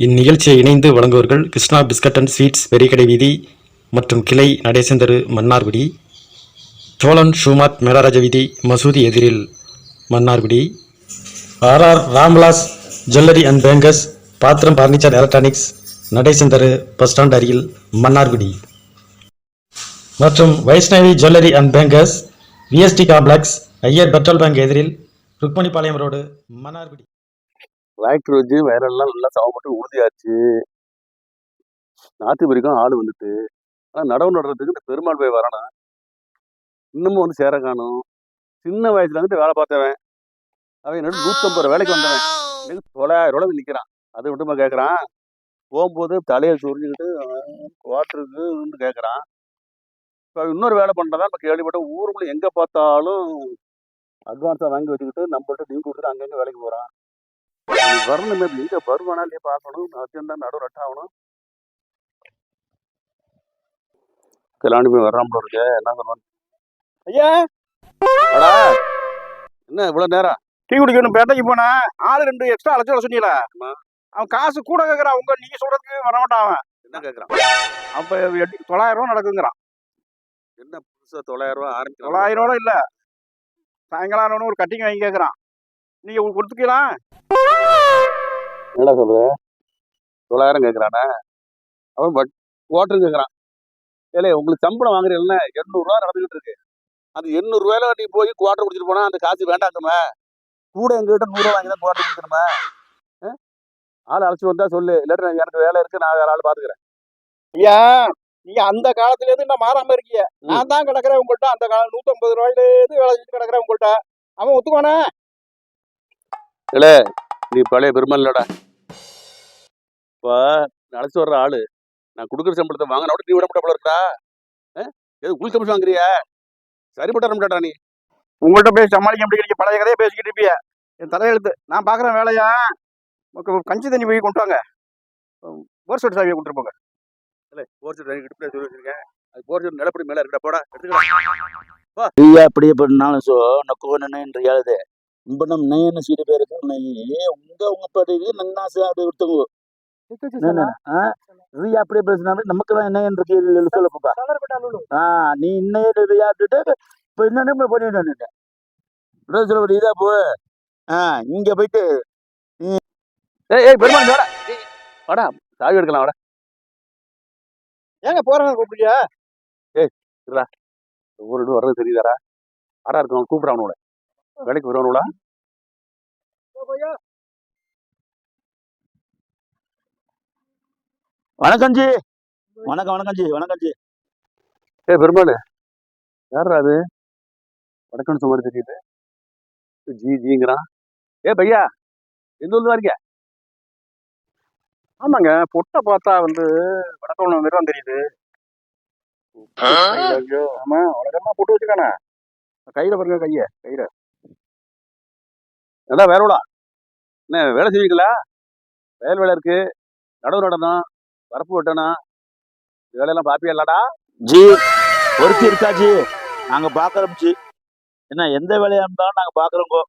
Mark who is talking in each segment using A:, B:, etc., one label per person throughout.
A: இந்நிகழ்ச்சியை இணைந்து வழங்குவர்கள் Krishna biscuit and sweets Periyakadai வீதி மற்றும் கிளை நடேசந்தரு மன்னார்குடி சோழன் ஷூமாத் மேலராஜ வீதி மசூதி எதிரில் Mannargudi RR Ramvilas jewellery and bankers பாத்திரம் பர்னிச்சர் எலக்ட்ரானிக்ஸ் நடேசந்தரு பஸ் ஸ்டாண்ட் அருகில் மன்னார்குடி. மற்றும் Vaishnavi jewellery and bankers VST complex Iyer petrol bank எதிரில் ருக்மணிபாளையம் ரோடு மன்னார்குடி.
B: டிராக்டர் வச்சு வயலெல்லாம் நல்லா சவப்பட்டு உறுதியாச்சு நாற்று பறிக்கும் ஆள் வந்துட்டு. ஆனால் நடவு நடுறதுக்கு இந்த பெருமாள் போய் வரணும். இன்னமும் வந்து சேர காணும். சின்ன வயசுல வந்துட்டு வேலை பார்த்தவன். அவன் என்னோட நூற்றம்பது ரூபா வேலைக்கு வந்தவன். எனக்கு தொள்ளாயிரம் ரூபா நிற்கிறான் அதை விட்டுமா கேட்குறான் போகும்போது தலையை சொரிஞ்சுக்கிட்டு குவார்ட்டருக்கு கேட்குறான் இப்போ இன்னொரு வேலை பண்ணுறதா இப்போ கேள்விப்பட்டேன் ஊருக்குள்ளே எங்கே பார்த்தாலும் அட்வான்ஸாக வாங்கி வச்சுக்கிட்டு நம்மள்ட்ட டியூ கொடுத்துட்டு அங்கங்கே வேலைக்கு போகிறான் வரணுமே அப்படி. எங்க வருவானா இல்லையா பார்க்கணும். அர்ஜென்டா நடு ரட்டாகணும் கல்யாணி போய் வர்றான் போல இருக்கு. என்ன சொல்லுவான்? ஐயா! என்ன இவ்வளவு நேரம்?
C: டீ குடிக்கணும் பேட்டைக்கு போனேன் ஆளு ரெண்டு எக்ஸ்ட்ரா அழைச்சு வர சொன்னீங்களா. அவன் காசு கூட கேட்கறான் உங்க நீங்க சொல்றதுக்கு வர மாட்டான் அவன்.
B: என்ன கேக்குறான்?
C: அப்ப எட்டு தொள்ளாயிரம் ரூபா நடக்குங்கிறான்
B: என்ன புதுசா தொள்ளாயிரம் ரூபாய் ஆரம்பிக்கலாம்
C: தொள்ளாயிரம் ரூபா இல்ல. சாயங்காலம் ஒரு கட்டிங் வாங்கி கேட்கறான் நீங்க கொடுத்துக்கலாம்.
B: என்னடா சொல்ற? தொள்ளாயிரம் கேக்குறானே? அவன் பட் ஓட்டர் கேக்குறான். ஏலே உங்களுக்கு சம்பளம் வாங்குறீங்கல்ல எண்ணூறு ரூபா நடந்துகிட்டு இருக்கு. அந்த எண்ணூறு ரூபாயில நீ போய் குவார்டர் குடிச்சிட்டு போனா அந்த காசு வேண்டாக்குமே கூட எங்ககிட்ட நூறு ரூபா வாங்கி தான் குவார்டர் ஆ? ஆள் அழைச்சி வந்தா சொல்லு. இல்லாட்டி எனக்கு வேலை இருக்கு நான் வேற ஆள் பாத்துக்கிறேன்
C: ஐயா நீங்க அந்த காலத்துல இருந்து நான் மாறாம இருக்கீங்க. நான் தான் கிடக்குறேன் உங்கள்ட்ட. அந்த காலம் நூத்தம்பது ரூபாயில இருந்து வேலை செஞ்சு கிடக்குறேன் உங்கள்ட்ட. அவன் ஒத்துக்கானே
B: நீ பழைய பெருமாள் இல்லடா இப்போ அழைச்சி வர்ற ஆளு நான் கொடுக்குற சம்பளத்தை வாங்கின நீ விட மாட்டா போல இருக்கா? எது உள் கமிஷன் வாங்குறியா? சரிப்பட்ட மாட்டாடா நீ.
C: உங்கள்ட்ட போய் சமாளிக்க முடியும் பழைய கதையை பேசிக்கிட்டு இருப்பிய. என் தலையெழுத்து. நான் பாக்குறேன் வேலையா? கஞ்சி தண்ணி போய் கொண்டு வாங்க. போர் செட் சாவியை கொண்டு போங்க.
B: இல்லை போர் சீட் இடுப்பில் சொல்லி வச்சிருக்கேன். அது போர் சீட் நிலப்படி மேலே இருக்கா போடா எடுத்துக்கலாம்
D: iya அப்படியே பண்ணாலும் சோ நக்கோனன்னு என்று ಹೇಳದೆ ಇಂಬ ನಮ್ ನಯನ ಸೀರೆ ಬೇರೆ ನೈ ಉಂಗ ಉಂಗ ಪಡೆಗೆ ನನ್ನ ಆಸೆ ಅದು ಇರ್ತಂಗು ரியா அப்படியே பேசினாலும் நமக்கெல்லாம் என்ன இருக்கு இல்லை சொல்லப்பா ஆ நீ இன்னையே ரியாட்டுட்டு இப்போ என்னென்ன பண்ணிட்டு சொல்லப்படி இதா போ ஆ இங்க போயிட்டு
B: ஏய் ஏய் பெருமாள் வாடா ஏய், வாடா சாவி எடுக்கலாம் வாடா
C: ஏங்க போறாங்க கூப்பிடுறியா
B: ஒவ்வொரு இடம் வர்றது தெரியுதாடா ஆடா இருக்கணும் கூப்பிட்றானோட வேலைக்கு வருவானோடா
D: வணக்கம் ஜி வணக்கம் வணக்கம் ஜி வணக்கம் ஜி
B: ஏய் பெருமாள் யாரா அது? வடக்கன்னு சுமார் தெரியுது. ஜி ஜிங்கிறான். ஏ பையா எந்த ஊர்ல இருக்கீங்க
C: ஆமாங்க பொட்டை பார்த்தா வந்து வடக்கம் மாதிரி தான் தெரியுது. ஐயோ, ஆமா உலகமா பொட்டு வச்சுக்கானே கையில பாருங்க கைய கையில.
B: ஏடா வேறோடா என்ன வேலை செய்வீங்களா வயல் வேலை இருக்கு. நடவு நடனம் வரப்பு வெட்டணும் வேலையெல்லாம் பாப்பியா இல்லாடா
D: ஜி. ஒருத்தி இருக்கா ஜி? நாங்க பாக்குறோம் ஜி என்ன எந்த வேலையா இருந்தாலும் நாங்க பாக்குறோங்கோ.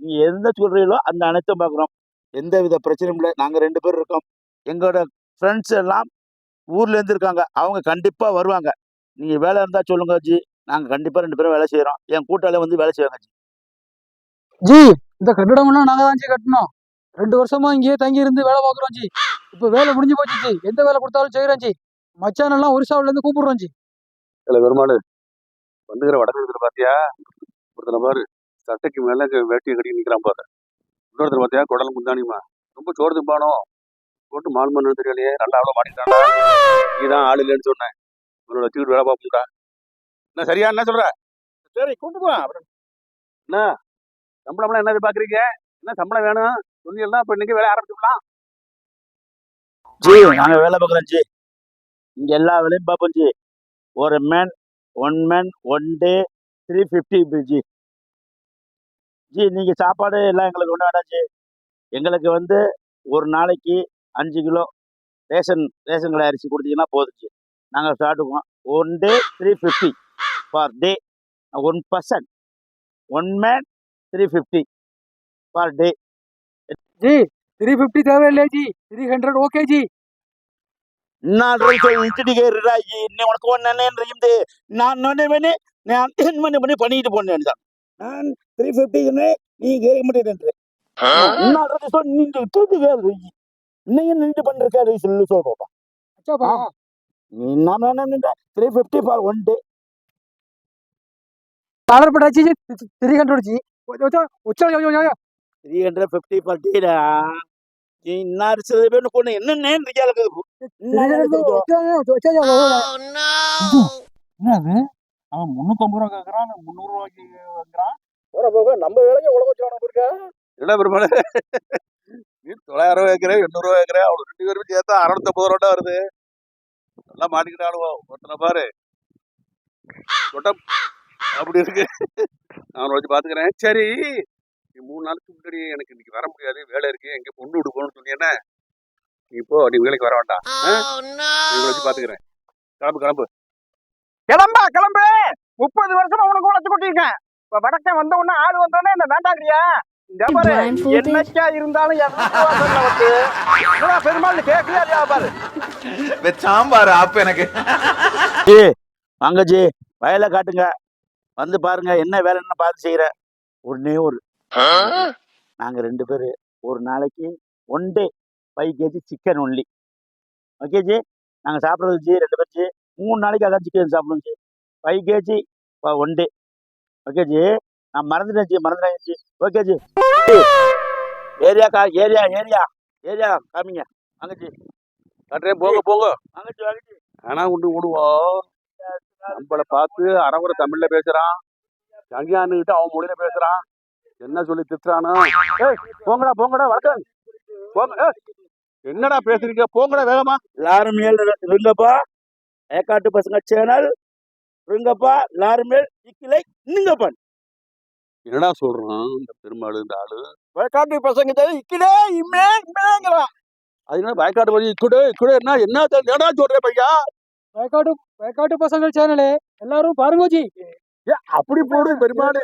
D: நீங்க எந்த சொல்றீங்களோ அந்த அனைத்தும் பாக்குறோம். எந்த வித பிரச்சனையும் இல்லை. நாங்க ரெண்டு பேர் இருக்கோம். எங்களோட ஃப்ரெண்ட்ஸ் எல்லாம் ஊர்ல இருந்து இருக்காங்க. அவங்க கண்டிப்பா வருவாங்க. நீங்க வேலை இருந்தா சொல்லுங்க ஜி. நாங்க கண்டிப்பா ரெண்டு பேரும் வேலை செய்யறோம் என் கூட்டாளி வந்து வேலை செய்வாங்க ஜி.
E: ஜி. இந்த கட்டிடமெல்லாம் நாங்க தான் ஜி கட்டணும் ரெண்டு வருஷமா இங்கேயே தங்கி இருந்து வேலை பார்க்குறோம் ஜி. இப்போ வேலை முடிஞ்சு போச்சு ஜி. எந்த வேலை கொடுத்தாலும் செய்கிறோம் ஜி. மச்சான் எல்லாம் ஒரிசாவுல இருந்து கூப்பிடுறோம் ஜி.
B: இல்ல பெருமாள் வந்துக்கிற வடக்கு பாத்தியா? ஒருத்தனை பாரு சட்டைக்கு மேல வேட்டியை கட்டி நிக்கிறான் பாரு. இன்னொருத்தர் பாத்தியா குடல் முந்தானிமா ரொம்ப சோறு திம்பானோ போட்டு மால் மண்ணு தெரியலையே நல்லா அவ்வளோ மாட்டிக்கிட்டான்டா நீதான் ஆள் இல்லைன்னு சொன்னேன். உன்னோட வச்சுக்கிட்டு வேலை பார்ப்போம்டா. என்ன சரியா? என்ன சொல்ற?
C: சரி கூப்பிடுவான் அப்புறம்
B: என்ன? சம்பளம்லாம் என்ன எதிர்பார்க்குறீங்க? என்ன சம்பளம் வேணும்? சொன்னீங்கன்னா இப்போ இன்னைக்கு வேலை ஆரம்பிச்சுக்கலாம்.
D: ஜி நாங்கள் வேலை பார்க்குறோம் ஜி. இங்கே எல்லா வேலையும் பார்ப்போம் ஜி. ஒரு man one man one day three fifty G. G நீங்கள் சாப்பாடு எல்லாம் எங்களுக்கு ஒன்றும் வேண்டாம் ஜி. எங்களுக்கு வந்து ஒரு நாளைக்கு அஞ்சு கிலோ ரேஷன் ரேஷன் கடை அரிசி கொடுத்தீங்கன்னா போதும் ஜி. நாங்கள் சாப்பிட்டுக்குவோம். One day three fifty per day one person one man three fifty per day
E: G three fifty தேவையில்லை ஜி. த்ரீ ஹண்ட்ரட் ஓகே ஜி.
D: ನಾನು இன்டிடிகே ராஜி இன்னை உனக்கு ஒன்னு இருந்து நான் ஒன்னே பண்ணி நான் டென் மணி பண்ணி பண்ணிட்டு போனேன் தான் நான் த்ரீ ஃபிஃப்டி நீ கேட்க மாட்டேன் நான் சொல் நீங்க தூட்டுக்காரு இன்னைக்கு நின்று பண்ணிருக்காரு சொல்லு சொல்றோம்
E: அச்சாப்பா
D: நீ நான் three fifty for one day
E: order பண்ணாச்சு ஜி. த்ரீ ஹண்ட்ரட் ஜி. உச்சா
D: த்ரீ ஹண்ட்ரட் ஃபிஃப்டி டேடா நீ இன்னார் சில பேர் பொண்ணு என்னென்ன
C: என்னது அவன் முந்நூற்றம்பது ரூபா கேட்குறான் முந்நூறு ரூபாய்க்கு வாங்குறான்
B: போற போக நம்ம வேலைக்கு உலக வச்சு இருக்கா என்ன பெருமாள் நீ தொள்ளாயிரம் ரூபா வைக்கிற எண்ணூறு ரூபா வைக்கிற அவ்வளோ ரெண்டு பேரும் சேர்த்தா அறுநூத்தம்பது ரூபா வருது எல்லாம் மாட்டிக்கிட்டாளுவோம் ஒருத்தனை பாரு அப்படி இருக்கு. நான் வச்சு பாத்துக்கிறேன். சரி நீ மூணு நாளுக்கு முன்னாடி எனக்கு இன்னைக்கு வர முடியாது. வேலை இருக்கு. எங்க பொண்ணு விடுக்கணும்னு சொன்னீங்கன்னா நீ இப்போ நீ வேலைக்கு வர வேண்டாம். நீ வச்சு பாத்துக்கிறேன். கிளம்பு கிளம்பு.
C: கிளம்பா கிளம்பு. முப்பது வருஷமா உனக்கு உழைச்சு கொட்டிருக்கேன் இப்ப வடக்கன் வந்த உடனே ஆள் வந்த உடனே இந்த வேண்டாங்கிறியா. என்னைக்கா இருந்தாலும் பெருமாள் கேட்கலையா பாரு?
F: சாம்பார் ஆப் எனக்கு.
D: ஜி வயலை காட்டுங்க. வந்து பாருங்க என்ன வேலைன்னு பார்த்து செய்யறேன் ஒன்னே ஒரு. நாங்க ரெண்டு பேரு ஒரு நாளைக்கு one day five KG chicken only okay G நாங்க சாப்பிட்றது ஜி ரெண்டு பேர் ஜி மூணு நாளைக்கு அதான் சிக்கன் சாப்பிடுவோம் G five KG one day okay G நான் மறந்துட்டேன் ஜி மறந்துட்டேன் ஜி ஓகே ஜி ஏரியா கா ஏரியா ஏரியா ஏரியா காமிங்க. வாங்க ஜி
B: கட்டுறேன் போங்க போங்க.
D: வாங்க ஜி வாங்க ஜி
B: ஆனா உண்டு விடுவோம் நம்மளை பார்த்து அறகுறை தமிழ்ல பேசுறான் சங்கியானுகிட்ட அவன் மொழியில பேசுறான் என்ன சொல்லி திட்டுறானோ போங்கடா போங்கடா வடக்கன் போங்க என்னடா பேசுறீங்க போங்கடா வேகமா
D: எல்லாரும் மேல் இருங்கப்பா ஏக்காட்டு பசங்க சேனல் இருங்கப்பா எல்லாரும் மேல் இக்கிலை நிங்கப்பா
B: என்னடா சொல்றான் இந்த பெருமாள் இந்த ஆளு
C: வழக்காட்டு பசங்க இக்கிலே இம்மே இம்மேங்கிறான்
B: அது என்ன வயக்காட்டு வழி இக்குடு இக்குடு என்ன என்ன என்னடா சொல்றேன் பையா
E: வயக்காட்டு வயக்காட்டு பசங்கள் சேனலு எல்லாரும் பாருங்க ஜி
B: ஏ அப்படி போடு பெருமாள்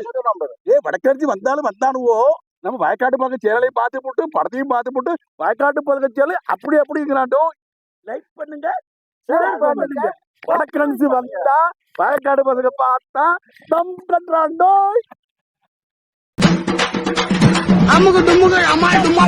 B: ஏ வடக்கரிசி வந்தாலும் வந்தானுவோ நம்ம வயக்காட்டு பக்கம் சேனலையும் பார்த்து போட்டு படத்தையும் பார்த்து போட்டு வயக்காட்டு பக்கம் சேனல் அப்படி அப்படிங்கிறாண்டோ
D: லைக் பண்ணுங்க
B: share பண்ணுங்க வடக்கரிசி வந்தா வயக்காடு பசங்க பார்த்தா தம் கட்டுறாண்டோ
C: அமுக்கு தும்முக்கு அம்மா தும்மா